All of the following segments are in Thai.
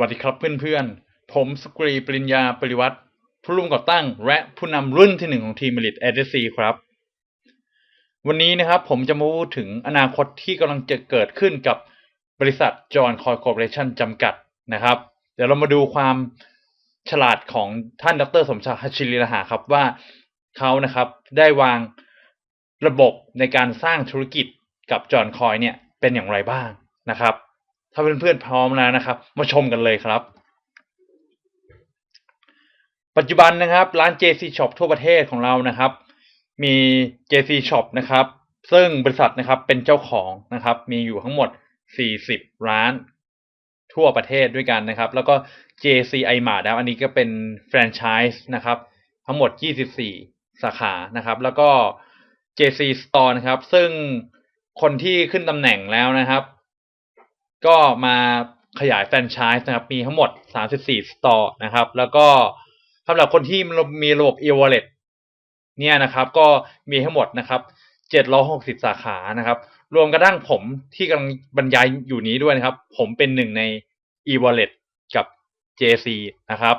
วัสดีครับเพื่อนๆ ผมสกรีปริญญาปริวัติผู้ร่วมก่อตั้ง และผู้นำรุ่นที่หนึ่งของทีมมลิตเอเดซีครับ วันนี้นะครับผมจะมาพูดถึงอนาคตที่กำลังจะเกิดขึ้นกับบริษัทจอห์นคอยคอร์ปอเรชั่นจำกัดนะครับ เดี๋ยวเรามาดูความฉลาดของท่านดรสมชายฮัชชิริรหาครับว่าเขานะครับได้วางระบบในการสร้างธุรกิจกับจอห์นคอยเนี่ยเป็นอย่างไรบ้างนะครับ ถ้าเพื่อนๆพร้อมแล้วนะครับ มาชมกันเลยครับ ปัจจุบันนะครับร้าน JC Shop ทั่วประเทศของเรานะครับ มี JC Shop นะครับ ซึ่งบริษัทนะครับเป็นเจ้าของนะครับ มีอยู่ทั้งหมด 40 ร้านทั่วประเทศด้วยกันนะครับ แล้วก็ JC iMart นะครับอันนี้ก็เป็นแฟรนไชส์นะครับ ทั้งหมด 24 สาขานะครับ แล้วก็ JC Store นะครับ ซึ่งคนที่ขึ้นตำแหน่งแล้วนะครับ ก็มาขยายแฟรนไชส์นะครับ มีทั้งหมด 34 store นะครับ แล้วก็สำหรับคนที่มีระบบ e-wallet เนี่ยนะครับ ก็มีทั้งหมดนะครับ 760 สาขานะครับ รวมกระทั่งผมที่กำลังบรรยายอยู่นี้ด้วยนะครับ ผมเป็นหนึ่งใน e-wallet กับ JC นะครับ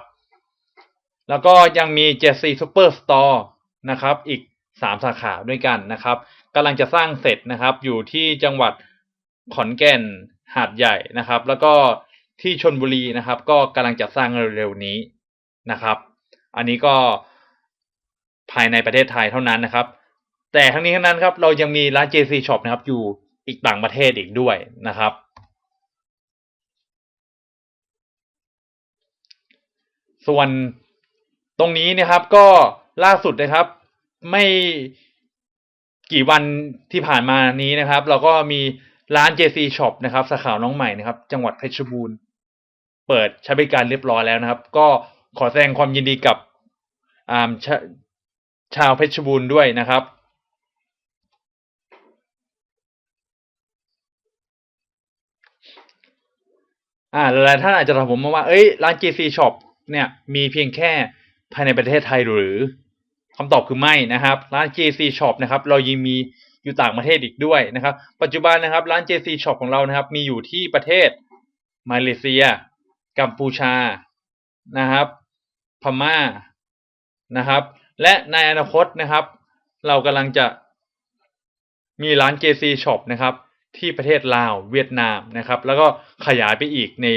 แล้วก็ยังมี JC Super Store นะครับ อีก 3 สาขาด้วยกันนะครับกำลังจะสร้างเสร็จนะครับ อยู่ที่จังหวัดขอนแก่น หาดใหญ่นะครับ แล้วก็ที่ชนบุรีนะครับ ก็กำลังจะสร้างเร็วๆนี้นะครับ อันนี้ก็ภายในประเทศไทยเท่านั้นนะครับ แต่ทั้งนี้ทั้งนั้นครับ เรายังมีร้าน JC Shop นะครับ อยู่อีกต่างประเทศอีกด้วยนะครับ ส่วนตรงนี้นะครับก็ล่าสุดนะครับ ไม่กี่วันที่ผ่านมานี้นะครับ เราก็มี ร้าน JC Shop นะครับสาขาน้องใหม่นะครับ จังหวัดเพชรบูรณ์ เปิดใช้บริการเรียบร้อยแล้วนะครับ ก็ขอแสดงความยินดีกับอ่าชาชาวเพชรบูรณ์ด้วยนะครับ อ่าหลายท่านอาจจะถามผมมาว่า เอ้ย ร้าน JC Shop เนี่ย มีเพียงแค่ภายในประเทศไทยหรือคำตอบคือไม่นะครับ ร้าน JC Shop นะครับ เรายังมี อยู่ต่างประเทศอีกด้วยนะครับ ปัจจุบันนะครับร้าน JC Shop ของเรานะครับ มีอยู่ที่ประเทศมาเลเซีย กัมพูชานะครับ พม่านะครับ และในอนาคตนะครับ เรากำลังจะมีร้าน JC Shop นะครับ ที่ประเทศลาวเวียดนามนะครับ แล้วก็ขยายไปอีกใน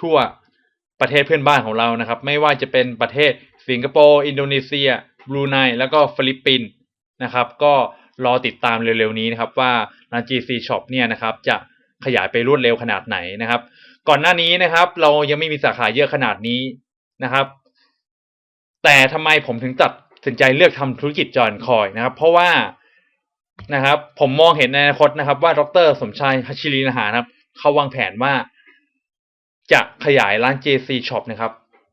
ทั่วประเทศเพื่อนบ้านของเรานะครับ ไม่ว่าจะเป็นประเทศสิงคโปร์ อินโดนีเซียบรูไนแล้วก็ฟิลิปปินส์นะครับ ก็ รอติดตามเร็วๆนี้นะครับว่าร้าน GC Shop เนี่ยนะครับจะขยายไปรวดเร็วขนาดไหนนะครับ ก่อนหน้านี้นะครับ เรายังไม่มีสาขาเยอะขนาดนี้นะครับ แต่ทำไมผมถึงตัดสินใจเลือกทำธุรกิจจอนคอยนะครับ เพราะว่านะครับ ผมมองเห็นในอนาคตนะครับ ว่าดรสมชายฮัชิรีนาหานะครับเขาวางแผนว่า จะขยายร้าน JC Shop นะครับ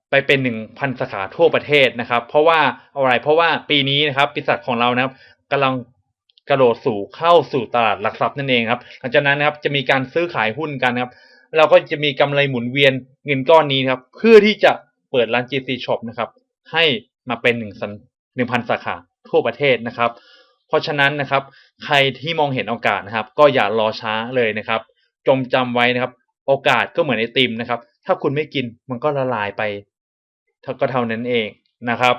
ไปเป็นหนึ่งพันสาขาทั่วประเทศนะครับ เพราะว่าอะไรเพราะว่าปีนี้นะครับบริษัทของเรานะครับกำลัง กระโดดสู่เข้าสู่ตลาดหลักทรัพย์นั่นเองครับ หลังจากนั้นนะครับจะมีการซื้อขายหุ้นกันนะครับเราก็จะมีกำไรหมุนเวียนเงินก้อนนี้ครับ เพื่อที่จะเปิดร้าน JC Shop นะครับ ให้มาเป็นหนึ่งสันหนึ่งพันสาขาทั่วประเทศนะครับ เพราะฉะนั้นนะครับ ใครที่มองเห็นโอกาสนะครับ ก็อย่ารอช้าเลยนะครับ จงจำไว้นะครับ โอกาสก็เหมือนไอติมนะครับ ถ้าคุณไม่กินมันก็ละลายไปก็เท่านั้นเองนะครับ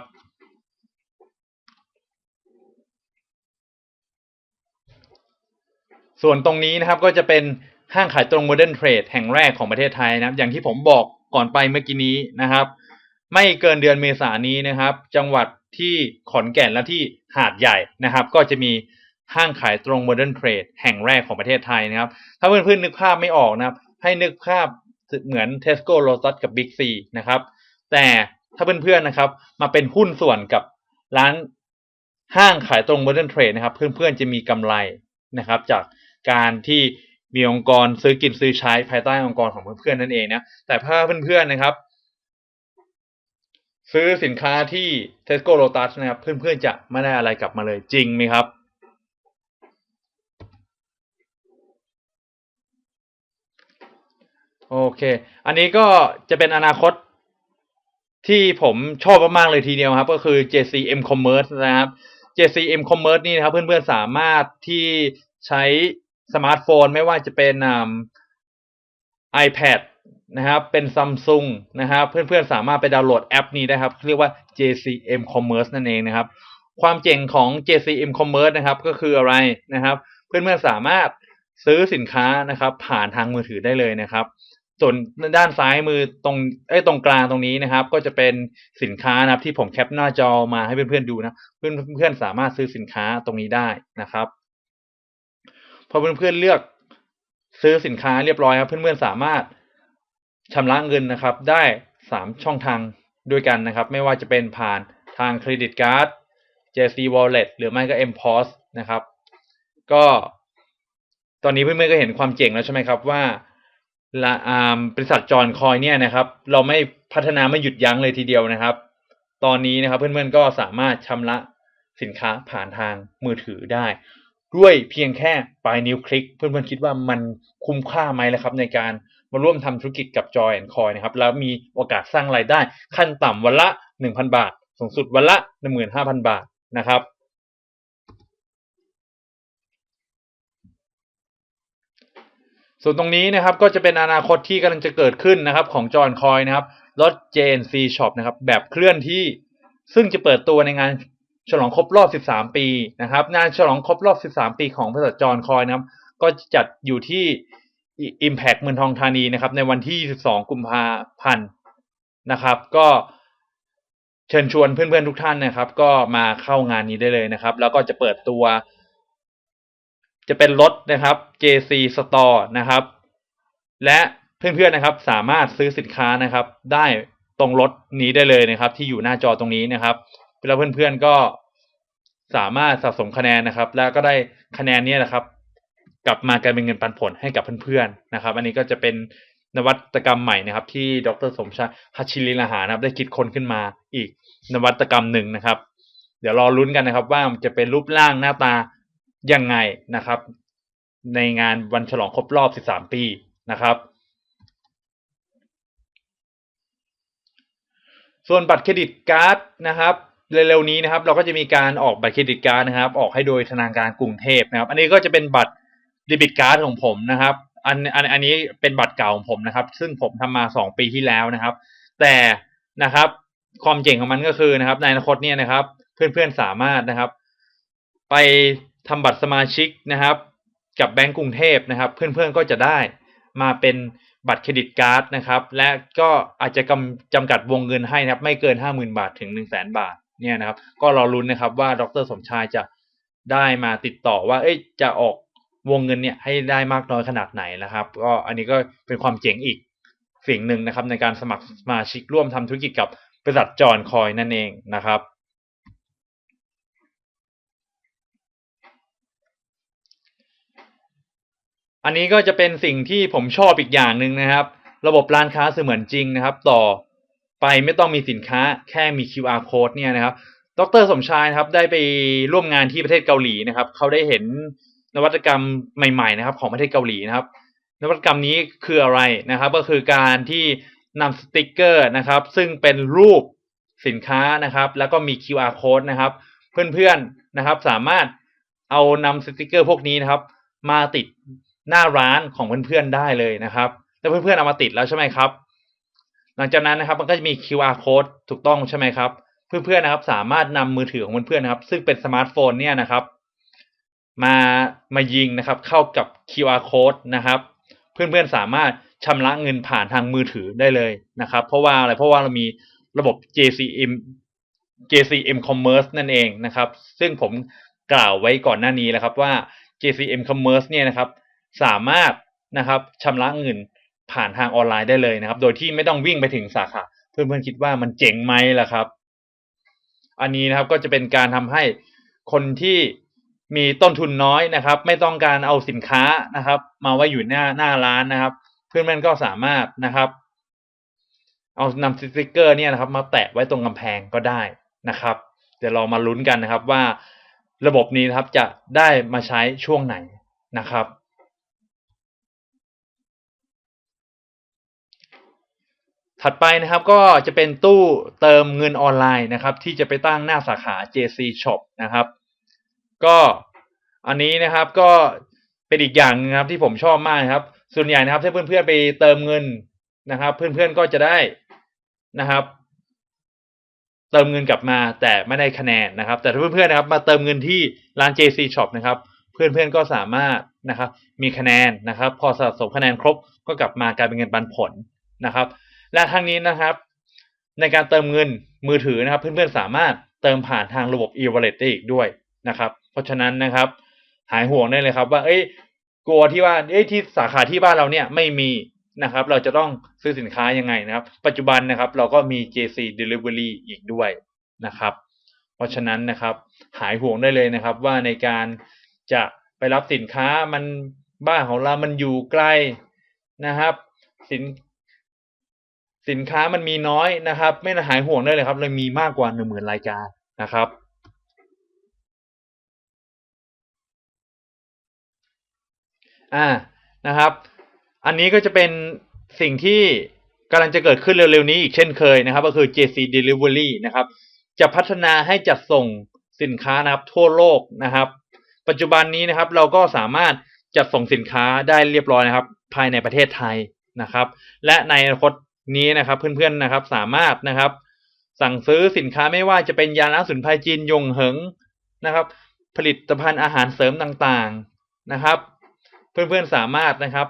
ส่วนตรงนี้นะครับก็จะเป็นห้างขายตรง Modern Trade แห่งแรกของประเทศไทยนะครับ อย่างที่ผมบอกก่อนไปเมื่อกี้นี้นะครับ ไม่เกินเดือนเมษายนนี้นะครับ จังหวัดที่ขอนแก่นและที่หาดใหญ่นะครับ ก็จะมีห้างขายตรง Modern Trade แห่งแรกของประเทศไทยนะครับ ถ้าเพื่อนๆนึกภาพไม่ออกนะครับ ให้นึกภาพเหมือน Tesco Lotus กับ Big C นะครับ แต่ถ้าเพื่อนๆนะครับ มาเป็นหุ้นส่วนกับร้านห้างขายตรง Modern Trade นะครับ เพื่อนๆจะมีกำไรนะครับ จาก การที่มีองค์กรซื้อกินซื้อใช้ภายใต้องค์กรของเพื่อนๆนั่นเองนะแต่ถ้าเพื่อนๆนะครับ ซื้อสินค้าที่ Tesco Lotus นะครับ เพื่อนๆจะไม่ได้อะไรกลับมาเลยจริงไหมครับโอเค อันนี้ก็จะเป็นอนาคตที่ผมชอบมากๆเลยทีเดียวครับ ก็คือ JCM Commerce นะครับ JCM Commerce นี่นะครับ เพื่อนๆสามารถที่ใช้ สมาร์ทโฟนไม่ว่าจะเป็น iPad นะครับเป็นซัมซุงนะครับเพื่อนๆสามารถไปดาวน์โหลดแอปนี้ได้ครับ เรียกว่า JCM Commerce นั่นเองนะครับ ความเจ๋งของ JCM Commerce นะครับก็คืออะไรนะครับ เพื่อนๆสามารถซื้อสินค้านะครับผ่านทางมือถือได้เลยนะครับ ส่วนด้านซ้ายมือตรงเอ้ตรงกลางตรงนี้นะครับ ก็จะเป็นสินค้านะครับที่ผมแคปหน้าจอมาให้เพื่อนๆดูนะ เพื่อนๆสามารถซื้อสินค้าตรงนี้ได้นะครับ พอเพื่อนๆเลือกซื้อสินค้าเรียบร้อยครับ เพื่อนๆสามารถชำระเงินนะครับ ได้สามช่องทางด้วยกันนะครับ ไม่ว่าจะเป็นผ่านทางเครดิตการ์ด JC Wallet หรือไม่ก็ MPOS นะครับ ก็ตอนนี้เพื่อนๆก็เห็นความเจ๋งแล้วใช่ไหมครับว่าละอ่าบริษัทจอนคอยเนี่ยนะครับ เราไม่พัฒนาไม่หยุดยั้งเลยทีเดียวนะครับ ตอนนี้นะครับเพื่อนๆก็สามารถชำระสินค้าผ่านทางมือถือได้ ด้วยเพียงแค่ปลายนิ้วคลิก เพื่อนๆคิดว่ามันคุ้มค่าไหมล่ะครับ ในการมาร่วมทำธุรกิจกับ Joy and Coin นะครับ แล้วมีโอกาสสร้างรายได้ ขั้นต่ำวันละ 1,000 บาท สูงสุดวันละ 15,000 บาทนะครับ ส่วนตรงนี้นะครับก็จะเป็นอนาคตที่กำลังจะเกิดขึ้นนะครับของจอห์นคอยนะครับรถ JNC Shop นะครับแบบเคลื่อนที่ซึ่งจะเปิดตัวในงาน ฉลองครบรอบ 13 ปีนะครับ งานฉลองครบรอบ 13 ปีของบริษัทจอห์นคอยนะครับ ก็จัดอยู่ที่ Impact เมืองทองธานีนะครับ ในวันที่ 22 กุมภาพันธ์นะครับ ก็เชิญชวนเพื่อนๆทุกท่านนะครับ ก็มาเข้างานนี้ได้เลยนะครับ แล้วก็จะเปิดตัว จะเป็นรถนะครับ JC Store นะครับ และเพื่อนๆนะครับ สามารถซื้อสินค้านะครับ ได้ตรงรถนี้ได้เลยนะครับ ที่อยู่หน้าจอตรงนี้นะครับแล้วเพื่อนๆก็ สามารถสะสมคะแนนนะครับ แล้วก็ได้คะแนนเนี้นะครับ กลับมากลายเป็นเงินปันผลให้กับเพื่อนๆนะครับ อันนี้ก็จะเป็นนวัตกรรมใหม่นะครับ ที่ดรสมชายฮัชชิลินอาหารนะครับ ได้คิดค้นขึ้นมาอีกนวัตกรรมหนึ่งนะครับ เดี๋ยวรอลุ้นกันนะครับ ว่ามันจะเป็นรูปร่างหน้าตายังไงนะครับ ในงานวันฉลองครบรอบ 13 ปีนะครับ ส่วนบัตรเครดิตการ์ดนะครับ เร็วๆนี้นะครับ เราก็จะมีการออกบัตรเครดิตการ์ดนะครับ ออกให้โดยธนาคารกรุงเทพนะครับ อันนี้ก็จะเป็นบัตรเดบิตการ์ดของผมนะครับ อันอันอันนี้เป็นบัตรเก่าของผมนะครับ ซึ่งผมทำมา 2 ปีที่แล้วนะครับ แต่นะครับ ความเจ๋งของมันก็คือนะครับ ในอนาคตเนี่ยนะครับ เพื่อนๆสามารถนะครับ ไปทำบัตรสมาชิกนะครับ กับแบงก์กรุงเทพนะครับ เพื่อนๆก็จะได้มาเป็นบัตรเครดิตการ์ดนะครับ และก็อาจจะกำจำกัดวงเงินให้นะครับ ไม่เกินห้าหมื่นบาทถึงหนึ่งแสนบาท เนี่ยนะครับ ก็รอรุ้นนะครับว่าดรสมชายจะได้มาติดต่อว่า เอ้ยจะออกวงเงินเนี่ยให้ได้มากน้อยขนาดไหนนะครับ ก็อันนี้ก็เป็นความเจ๋งอีกสิ่งหนึ่งนะครับ ในการสมัครสมาชิกร่วมทำธุรกิจกับบริษัทจอนคอยนั่นเองนะครับอันนี้ก็จะเป็นสิ่งที่ผมชอบอีกอย่างหนึ่งนะครับ ระบบร้านค้าเสมือนจริงนะครับ ต่อ ไปไม่ต้องมีสินค้าแค่มี QR code เนี่ยนะครับ ดรสมชายนะครับได้ไปร่วมงานที่ประเทศเกาหลีนะครับ เขาได้เห็นนวัตกรรมใหม่ ๆ นะครับ ของประเทศเกาหลีนะครับ นวัตกรรมนี้คืออะไรนะครับ ก็คือการที่นำสติกเกอร์นะครับ ซึ่งเป็นรูปสินค้านะครับ แล้วก็มี QR code นะครับ เพื่อนๆนะครับ สามารถเอานำสติกเกอร์พวกนี้นะครับ มาติดหน้าร้านของเพื่อนๆได้เลยนะครับแล้วเพื่อนๆเอามาติดแล้วใช่ไหมครับ ลังจากนั้นนะครับมันก็จะมี QR code ถูกต้องใช่ไหมครับ เพื่อนๆนะครับสามารถนำมือถือของเพื่อนๆนะครับ ซึ่งเป็นสมาร์ทโฟนเนี่ยนะครับ มามายิงนะครับ เข้ากับ QR code นะครับ เพื่อนๆสามารถชำระเงินผ่านทางมือถือได้เลยนะครับ เพราะว่าอะไรเพราะว่าเรามีระบบ JCM JCM Commerce นั่นเองนะครับ ซึ่งผมกล่าวไว้ก่อนหน้านี้แล้วครับว่า JCM Commerce เนี่ยนะครับ สามารถนะครับชำระเงิน ผ่านทางออนไลน์ได้เลยนะครับ โดยที่ไม่ต้องวิ่งไปถึงสาขา เพื่อนๆคิดว่ามันเจ๋งไหมล่ะครับ อันนี้นะครับก็จะเป็นการทำให้คนที่มีต้นทุนน้อยนะครับ ไม่ต้องการเอาสินค้านะครับ มาไว้อยู่หน้าหน้าร้านนะครับ เพื่อนๆก็สามารถนะครับ เอานำสติกเกอร์เนี่ยนะครับ มาแปะไว้ตรงกำแพงก็ได้นะครับ เดี๋ยวเรามาลุ้นกันนะครับว่าระบบนี้นะครับจะได้มาใช้ช่วงไหนนะครับ ถัดไปนะครับก็จะเป็นตู้เติมเงินออนไลน์นะครับ ที่จะไปตั้งหน้าสาขา JC Shop นะครับ ก็อันนี้นะครับก็เป็นอีกอย่างนึงนะครับที่ผมชอบมากครับ ส่วนใหญ่นะครับถ้าเพื่อนๆไปเติมเงินนะครับ เพื่อนๆก็จะได้นะครับ เติมเงินกลับมาแต่ไม่ได้คะแนนนะครับ แต่ถ้าเพื่อนๆนะครับ มาเติมเงินที่ร้าน JC Shop นะครับ เพื่อนๆก็สามารถนะครับ มีคะแนนนะครับ พอสะสมคะแนนครบก็กลับมากลายเป็นเงินปันผลนะครับ และทั้งนี้นะครับ ในการเติมเงินมือถือนะครับ เพื่อนๆสามารถเติมผ่านทางระบบ e-wallet ได้อีกด้วยนะครับ เพราะฉะนั้นนะครับ หายห่วงได้เลยครับ ว่าเอ้ยกลัวที่ว่าเอ้ยที่สาขาที่บ้านเราเนี่ยไม่มีนะครับ เราจะต้องซื้อสินค้ายังไงนะครับ ปัจจุบันนะครับ เราก็มี JC Delivery อีกด้วยนะครับ เพราะฉะนั้นนะครับ หายห่วงได้เลยนะครับ ว่าในการจะไปรับสินค้ามันบ้านของเรามันอยู่ไกลนะครับ สิน สินค้ามันมีน้อยนะครับ ไม่ต้องหายห่วงได้เลยครับ เลยมีมากกว่าหนึ่งหมื่นรายการนะครับ อ่านะครับ อันนี้ก็จะเป็นสิ่งที่กำลังจะเกิดขึ้นเร็วๆนี้อีกเช่นเคยนะครับ ก็คือ JC Delivery นะครับ จะพัฒนาให้จัดส่งสินค้านะครับทั่วโลกนะครับ ปัจจุบันนี้นะครับ เราก็สามารถจัดส่งสินค้าได้เรียบร้อยนะครับ ภายในประเทศไทยนะครับ และในอนาคต นี้นะครับ เพื่อนๆนะครับ สามารถนะครับ สั่งซื้อสินค้าไม่ว่าจะเป็นยาล้างสุนไพรจีนยงเหิงนะครับ ผลิตภัณฑ์อาหารเสริมต่างๆนะครับ เพื่อนๆสามารถนะครับ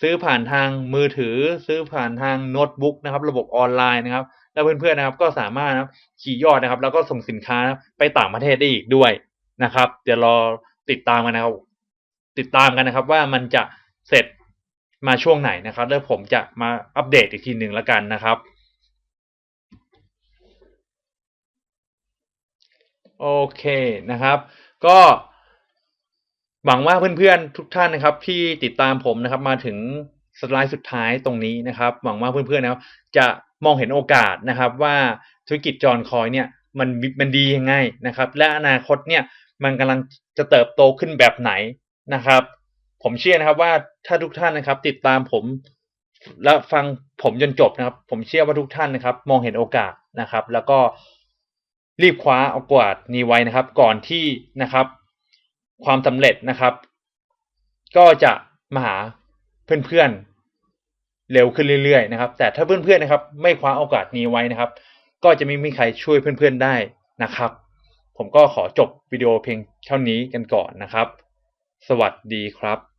ซื้อผ่านทางมือถือ ซื้อผ่านทางโน้ตบุ๊กนะครับ ระบบออนไลน์นะครับ แล้วเพื่อนๆนะครับ ก็สามารถนะครับขี่ยอดนะครับ แล้วก็ส่งสินค้าไปต่างประเทศได้อีกด้วยนะครับเดี๋ยวรอติดตามกันนะครับ ติดตามกันนะครับว่ามันจะเสร็จ มาช่วงไหนนะครับแล้วผมจะมาอัปเดตอีกทีหนึ่งแล้วกันนะครับ โอเคนะครับ ก็หวังว่าเพื่อนๆทุกท่านนะครับ ที่ติดตามผมนะครับมาถึงสไลด์สุดท้ายตรงนี้นะครับ หวังว่าเพื่อนๆนะครับจะมองเห็นโอกาสนะครับ ว่าธุรกิจจอนคอยเนี่ยมันมันดียังไงนะครับ และอนาคตเนี่ยมันกำลังจะเติบโตขึ้นแบบไหนนะครับ ผมเชื่อนะครับว่าถ้าทุกท่านนะครับ ติดตามผมและฟังผมจนจบนะครับ ผมเชื่อว่าทุกท่านนะครับ มองเห็นโอกาสนะครับ แล้วก็รีบคว้าโอกาสนี้ไว้นะครับ ก่อนที่นะครับ ความสำเร็จนะครับ ก็จะมาหาเพื่อนๆเร็วขึ้นเรื่อยๆนะครับ แต่ถ้าเพื่อนๆนะครับ ไม่คว้าโอกาสนี้ไว้นะครับ ก็จะไม่มีใครช่วยเพื่อนๆได้นะครับ ผมก็ขอจบวิดีโอเพียงเท่านี้กันก่อนนะครับ สวัสดีครับ